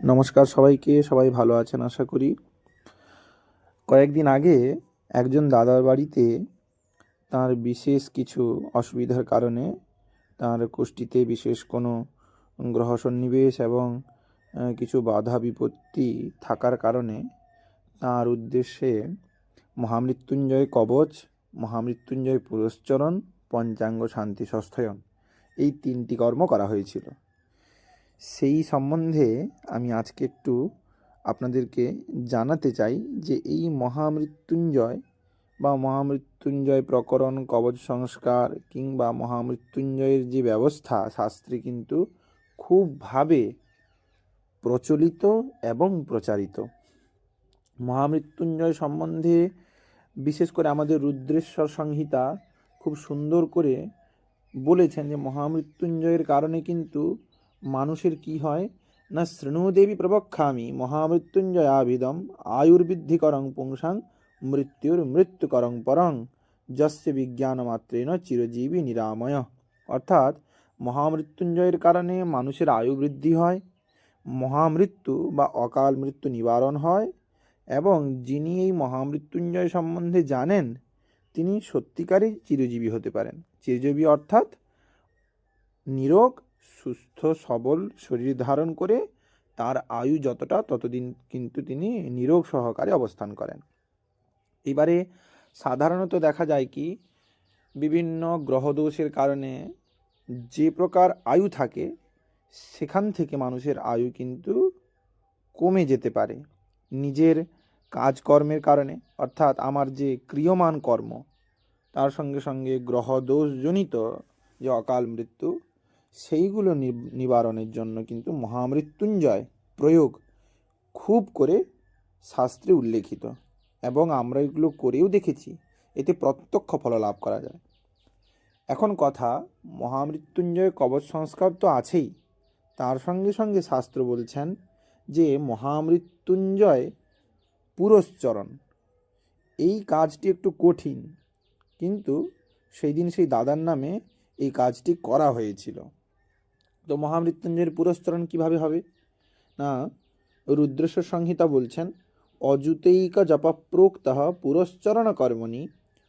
নমস্কার সবাইকে, সবাই ভালো আছেন আশা করি। কয়েকদিন আগে একজন দাদার বাড়িতে তার বিশেষ কিছু অসুবিধার কারণে তার কোষ্ঠীতে বিশেষ কোনো গ্রহ সন্নিবেশ এবং কিছু বাধা বিপত্তি থাকার কারণে তার উদ্দেশ্যে মহামৃত্যুঞ্জয় কবচ, মহামৃত্যুঞ্জয় পুরস্চরণ, পঞ্চাঙ্গ শান্তি সস্থয়ন এই তিনটি কর্ম করা হয়েছিল। সেই সম্বন্ধে আমি আজকে একটু আপনাদেরকে জানাতে চাই যে এই মহামৃত্যুঞ্জয় বা মহামৃত্যুঞ্জয় প্রকরণ, কবচ সংস্কার কিংবা মহামৃত্যুঞ্জয়ের যে ব্যবস্থা, শাস্ত্রে কিন্তু খুবভাবে প্রচলিত এবং প্রচারিত। মহামৃত্যুঞ্জয় সম্বন্ধে বিশেষ করে আমাদের রুদ্রেশ্বর সংহিতা খুব সুন্দর করে বলেছেন যে মহামৃত্যুঞ্জয়ের কারণে কিন্তু মানুষের কি হয়? না শৃণুদেবী প্রবক্ষামি, মহামৃত্যুঞ্জয়াভিদম আয়ুর্বৃদ্ধিকরং পুংসাং, মৃত্যুর মৃত্যুকরং পরং, যস্য বিজ্ঞানমাত্রেন চিরজীবী নিরাময়। অর্থাৎ মহামৃত্যুঞ্জয়ের কারণে মানুষের আয়ু বৃদ্ধি হয়, মহামৃত্যু বা অকাল মৃত্যু নিবারণ হয়, এবং যিনি এই মহামৃত্যুঞ্জয় সম্বন্ধে জানেন, তিনি সত্যিকারই চিরজীবী হতে পারেন। চিরজীবী অর্থাৎ নিরোগ সুস্থ, সবল শরীর ধারণ করে তার আয়ু যতটা, ততদিন কিন্তু তিনি নিরোগ সহকারে অবস্থান করেন। এবারে সাধারণত দেখা যায় কি, বিভিন্ন গ্রহদোষের কারণে যে প্রকার আয়ু থাকে, সেখান থেকে মানুষের আয়ু কিন্তু কমে যেতে পারে। নিজের কাজকর্মের কারণে, অর্থাৎ আমার যে ক্রিয়মান কর্ম, তার সঙ্গে সঙ্গে গ্রহদোষজনিত যে অকাল মৃত্যু সেইগুলো নিবারণের জন্য কিন্তু মহামৃত্যুঞ্জয় প্রয়োগ খুব করে শাস্ত্রে উল্লেখিত এবং আমরা এগুলো করেও দেখেছি। এতে প্রত্যক্ষ ফল লাভ করা যায়। এখন কথা, মহামৃত্যুঞ্জয় কবচ সংস্কার তো আছেই। তার সঙ্গে সঙ্গে শাস্ত্র বলছেন যে, মহামৃত্যুঞ্জয় পুরস্চরণ এই কাজটি একটু কঠিন, কিন্তু সেই দিন সেই দাদার নামে এই কাজটি করা হয়েছিল। তো মহামৃত্যুঞ্জয়ের পুরস্চরণ কীভাবে হবে? না রুদ্রেশ্বর সংহিতা বলছেন অযুতৈক জপপ্রোক্ত পুরস্চরণ কর্মণি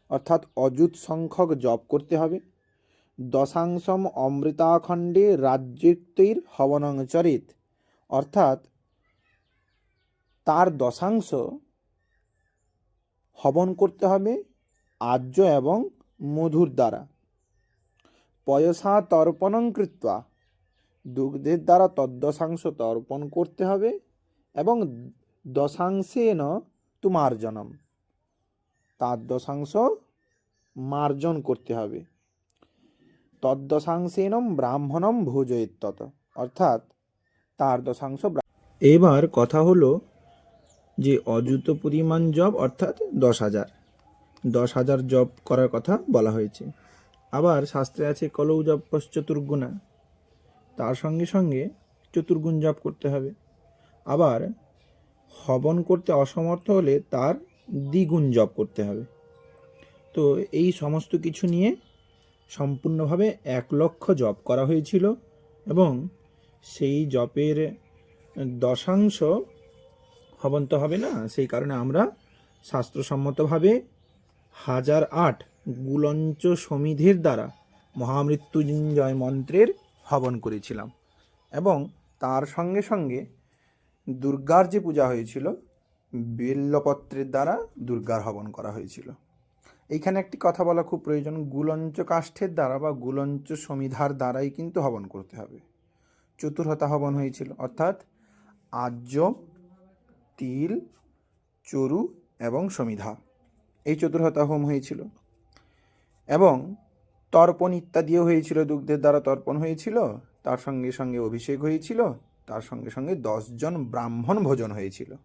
অর্থাৎ অযুত সংখ্যক জপ করতে হবে। দশাংশম অমৃতাখণ্ডে রাজ্যুক্তৈর হবনং চরিত, অর্থাৎ তার দশাংশ হবন করতে হবে আর্য এবং মধুর দ্বারা। পয়সা তর্পণং কৃত্বা দুগ্ধের দ্বারা তদ্দশাংশ তর্পণ করতে হবে এবং দশাংশেন তু মার্জনম তার দশাংশ মার্জন করতে হবে। তদ্দশাংশেনম ব্রাহ্মণম ভোজয়েত্তত। অর্থাৎ তার দশাংশ ব্রা- এবার কথা হলো যে অযুত পরিমাণ জব অর্থাৎ দশ হাজার। দশ হাজার জব করার কথা বলা হয়েছে। আবার শাস্ত্রে আছে কলৌ জব চতুর্গুণা তার সঙ্গে সঙ্গে চতুর্গুণ জপ করতে হবে। আবার হবন করতে অসমর্থ হলে তার দ্বিগুণ জপ করতে হবে। তো এই সমস্ত কিছু নিয়ে সম্পূর্ণভাবে এক লক্ষ জপ করা হয়েছিল এবং সেই জপের দশাংশ হবন তো হবে না। সেই কারণে আমরা শাস্ত্রসম্মতভাবে হাজার আট গুলঞ্চ সমিধির দ্বারা মহামৃত্যুঞ্জয় মন্ত্রের হবন করেছিলাম এবং তার সঙ্গে সঙ্গে দুর্গার যে পূজা হয়েছিল, বেল্লপত্রের দ্বারা দুর্গার হবন করা হয়েছিল। এইখানে একটি কথা বলা খুব প্রয়োজন, গুলঞ্চ কাষ্ঠের দ্বারা বা গুলঞ্চ সমিধার দ্বারাই কিন্তু হবন করতে হবে। চতুর্হতা হবন হয়েছিল, অর্থাৎ আর্য, তিল, চরু এবং সমিধা। এই চতুর্হতা হোম হয়েছিল এবং তর্পণ ইত্যাদিও হয়েছিল, দুগ্ধের দ্বারা তর্পণ হয়েছিল, তার সঙ্গে সঙ্গে অভিষেক হয়েছিল, তার সঙ্গে সঙ্গে দশজন ব্রাহ্মণ ভোজন হয়েছিল।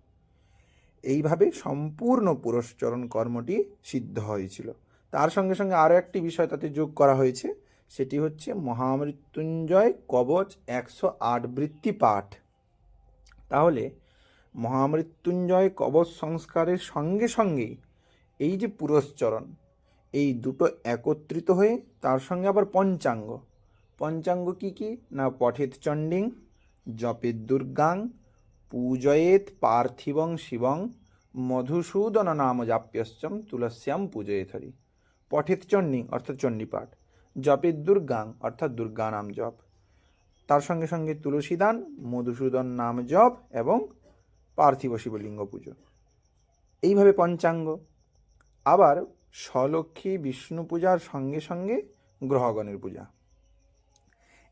এইভাবে সম্পূর্ণ পুরস্চরণ কর্মটি সিদ্ধ হয়েছিল। তার সঙ্গে সঙ্গে আরও একটি বিষয় তাতে যোগ করা হয়েছে, সেটি হচ্ছে মহামৃত্যুঞ্জয় কবচ একশো আট বৃত্তি পাঠ। তাহলে মহামৃত্যুঞ্জয় কবচ সংস্কারের সঙ্গে সঙ্গেই এই যে পুরস্চরণ এই দুটো একত্রিত হয়ে তার সঙ্গে আবার পঞ্চাঙ্গ। পঞ্চাঙ্গ কি কি? না, পঠেত চণ্ডিং জপের দুর্গাং, পূজয়েত পার্থিবং শিবং, মধুসূদন নাম জাপ্যশ্চম তুলস্যাম পূজয়েত হরি। পঠেত চণ্ডী অর্থাৎ চণ্ডীপাঠ। জপের দুর্গাং অর্থাৎ দুর্গা নাম জপ। তার সঙ্গে সঙ্গে তুলসীদান, মধুসূদন নাম জপ এবং পার্থিব শিবলিঙ্গ পুজো। এইভাবে পঞ্চাঙ্গ। আবার স্বলক্ষ্মী বিষ্ণু পূজার সঙ্গে সঙ্গে গ্রহগণের পূজা।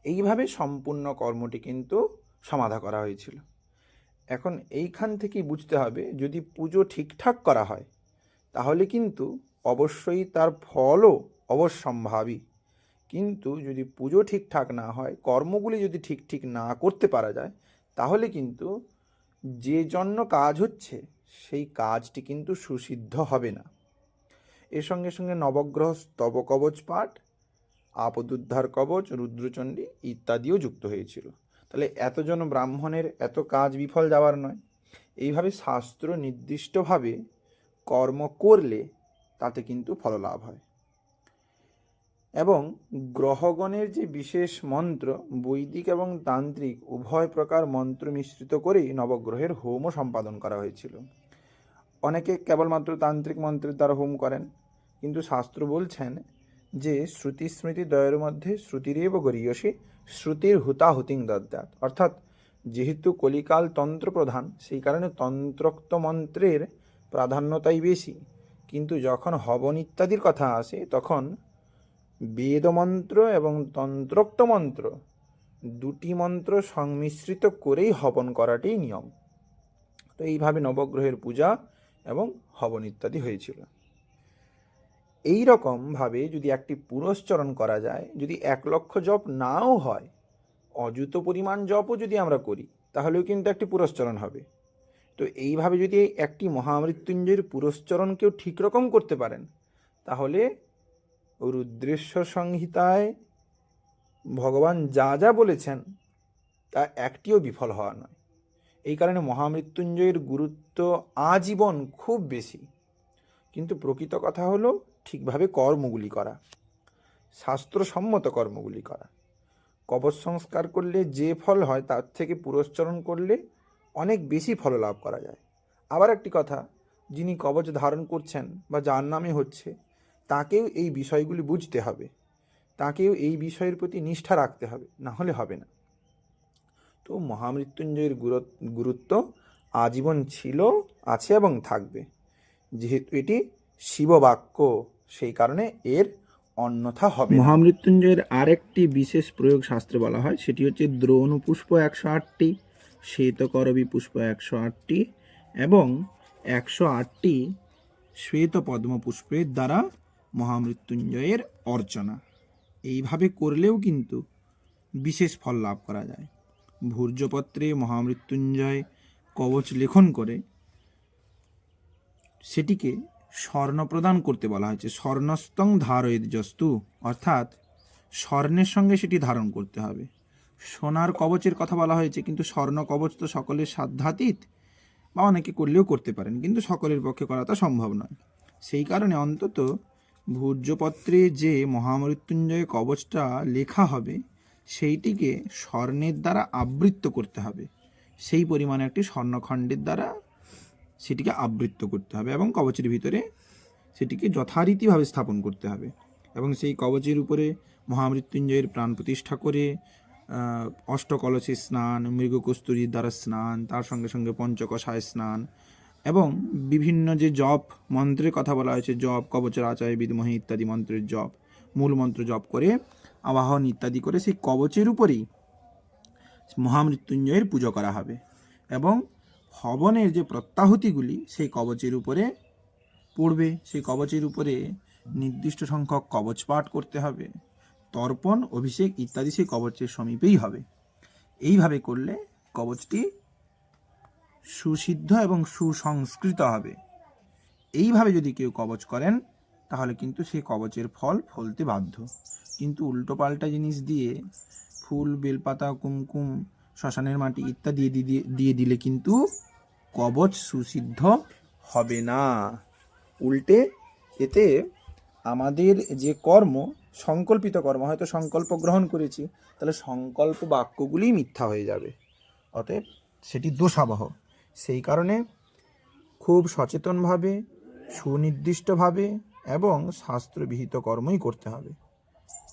এইভাবে সম্পূর্ণ কর্মটি কিন্তু সমাধা করা হয়েছিল। এখন এইখান থেকেই বুঝতে হবে, যদি পুজো ঠিকঠাক করা হয়, তাহলে কিন্তু অবশ্যই তার ফলও অবশ্যম্ভাবী। কিন্তু যদি পুজো ঠিকঠাক না হয়, কর্মগুলি যদি ঠিক ঠিক না করতে পারা যায়, তাহলে কিন্তু যে জন্য কাজ হচ্ছে, সেই কাজটি কিন্তু সুসিদ্ধ হবে না। এর সঙ্গে সঙ্গে নবগ্রহ স্তব কবচ পাঠ আপদুদ্ধার কবচ, রুদ্রচণ্ডী ইত্যাদিও যুক্ত হয়েছিল। তাহলে এতজন ব্রাহ্মণের এত কাজ বিফল যাওয়ার নয়। এইভাবে শাস্ত্র নির্দিষ্টভাবে কর্ম করলে তাতে কিন্তু ফললাভ হয়। এবং গ্রহগণের যে বিশেষ মন্ত্র, বৈদিক এবং তান্ত্রিক, উভয় প্রকার মন্ত্র মিশ্রিত করেই নবগ্রহের হোমও সম্পাদন করা হয়েছিল। অনেকে কেবলমাত্র তান্ত্রিক মন্ত্রের দ্বারা হোম করেন, কিন্তু শাস্ত্র বলছেন যে শ্রুতি দ্বয়ের মধ্যে শ্রুতিরেব গরীয়সী শ্রুতির হুতাহুতিং দদ্যাত। অর্থাৎ যেহেতু কলিকাল তন্ত্র প্রধান, সেই কারণে তন্ত্রোক্ত মন্ত্রের প্রাধান্যতাই বেশি। কিন্তু যখন হবন ইত্যাদির কথা আসে, তখন বেদমন্ত্র এবং তন্ত্রোক্ত মন্ত্র দুটি মন্ত্র সংমিশ্রিত করেই হবন করাটাই নিয়ম। তো এইভাবে নবগ্রহের পূজা এবং হবন ইত্যাদি হয়েছিল। এই রকমভাবে যদি একটি পুরস্চরণ করা যায়, যদি এক লক্ষ জপ নাও হয়, অযুত পরিমাণ জপও যদি আমরা করি, তাহলেও কিন্তু একটি পুরস্চরণ হবে। তো এইভাবে যদি একটি মহামৃত্যুঞ্জয়ের পুরস্চরণ কেউ ঠিক রকম করতে পারেন, তাহলে রুদ্রেশ্বর সংহিতায় ভগবান যা যা বলেছেন, তা একটিও বিফল হওয়া নয়। এই কারণে মহামৃত্যুঞ্জয়ের গুরুত্ব আজীবন খুব বেশি। কিন্তু প্রকৃত কথা হলো ঠিকভাবে কর্মগুলি করা, শাস্ত্রসম্মত কর্মগুলি করা। কবচ সংস্কার করলে যে ফল হয় তার থেকে পুরস্চরণ করলে অনেক বেশি ফল লাভ করা যায়। আবার একটি কথা, যিনি কবচ ধারণ করছেন বা যার নামে হচ্ছে, তাকেও এই বিষয়গুলি বুঝতে হবে। তাকেও এই বিষয়ের প্রতি নিষ্ঠা রাখতে হবে, না হলে হবে না। তো মহামৃত্যুঞ্জয়ের গুরু- গুরুত্ব আজীবন ছিল, আছে এবং থাকবে। যেহেতু এটি শিববাক্য সেই কারণে এর অন্যথা হবে মহামৃত্যুঞ্জয়ের আরেকটি বিশেষ প্রয়োগ শাস্ত্রে বলা হয়, সেটি হচ্ছে দ্রোণ পুষ্প একশো আটটি, শ্বেতকরবী পুষ্প একশো আটটি এবং একশো আটটি শ্বেত পদ্ম পুষ্পের দ্বারা মহামৃত্যুঞ্জয়ের অর্চনা। এইভাবে করলেও কিন্তু বিশেষ ফল লাভ করা যায়। ভূর্জপত্রে মহামৃত্যুঞ্জয় কবচ লেখন করে, সেটিকে স্বর্ণ প্রদান করতে বলা হয়েছে। স্বর্ণস্তং ধারয়েদ জস্তু অর্থাৎ স্বর্ণের সঙ্গে সেটি ধারণ করতে হবে। সোনার কবচের কথা বলা হয়েছে, কিন্তু স্বর্ণ কবচ তো সকলের সাধ্যাতীত বা অনেকে করলেও করতে পারেন, কিন্তু সকলের পক্ষে করা তা সম্ভব নয়। সেই কারণে অন্তত ভূর্জপত্রে যে মহামৃত্যুঞ্জয় কবচটা লেখা হবে, সেইটিকে স্বর্ণের দ্বারা আবৃত্ত করতে হবে। সেই পরিমাণে একটি স্বর্ণখণ্ডের দ্বারা সেটিকে আবৃত্ত করতে হবে এবং কবচের ভিতরে সেটিকে যথারীতিভাবে স্থাপন করতে হবে এবং সেই কবচের উপরে মহামৃত্যুঞ্জয়ের প্রাণ প্রতিষ্ঠা করে অষ্টকলসে স্নান, মৃগকস্তুরীর দ্বারা স্নান, তার সঙ্গে সঙ্গে পঞ্চকষায় স্নান এবং বিভিন্ন যে জপ মন্ত্রের কথা বলা হয়েছে, জপ, কবচের আচার্য বিদমহি ইত্যাদি মন্ত্রের জপ, মূল মন্ত্র জপ করে, আবাহন ইত্যাদি করে সেই কবচের উপরেই মহামৃত্যুঞ্জয়ের পুজো করা হবে এবং হবনের যে প্রত্যাহুতিগুলি সেই কবচের উপরে পড়বে। সেই কবচের উপরে নির্দিষ্ট সংখ্যক কবচ পাঠ করতে হবে। তর্পণ, অভিষেক ইত্যাদি সেই কবচের সমীপেই হবে। এইভাবে করলে কবচটি সুসিদ্ধ এবং সুসংস্কৃত হবে। এইভাবে যদি কেউ কবচ করেন, তাহলে কিন্তু সেই কবচের ফল ফলতে বাধ্য। কিন্তু উল্টোপাল্টা জিনিস দিয়ে ফুল, বেলপাতা, কুমকুম শ্মশানের মাটি ইত্যাদি দিয়ে দিয়ে দিলে কিন্তু কবচ সুসিদ্ধ হবে না। উল্টে এতে আমাদের যে কর্ম, সংকল্পিত কর্ম, হয়তো সংকল্প গ্রহণ করেছি, তাহলে সংকল্প বাক্যগুলি মিথ্যা হয়ে যাবে। অতএব সেটি দোষাবহ। সেই কারণে খুব সচেতনভাবে, সুনির্দিষ্টভাবে এবং শাস্ত্রবিহিত কর্মই করতে হবে।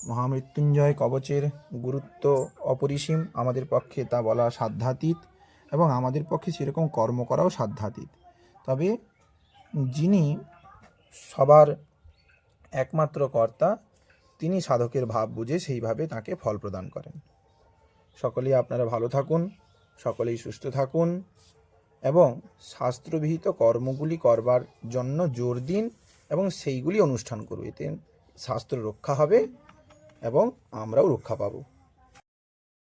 মহামৃত্যুঞ্জয় কবচের গুরুত্ব অপরিসীম। আমাদের পক্ষে তা বলা সাধ্যাতীত এবং আমাদের পক্ষে সেরকম কর্ম করাও সাধ্যাতীত। তবে যিনি সবার একমাত্র কর্তা, তিনি সাধকের ভাব বুঝে সেইভাবে তাকে ফল প্রদান করেন। সকলেই আপনারা ভালো থাকুন, সকলেই সুস্থ থাকুন এবং শাস্ত্রবিহিত কর্মগুলি করবার জন্য জোর দিন এবং সেইগুলি অনুষ্ঠান করুন। এতে শাস্ত্র রক্ষা হবে এবং আমরাও রক্ষা পাবো।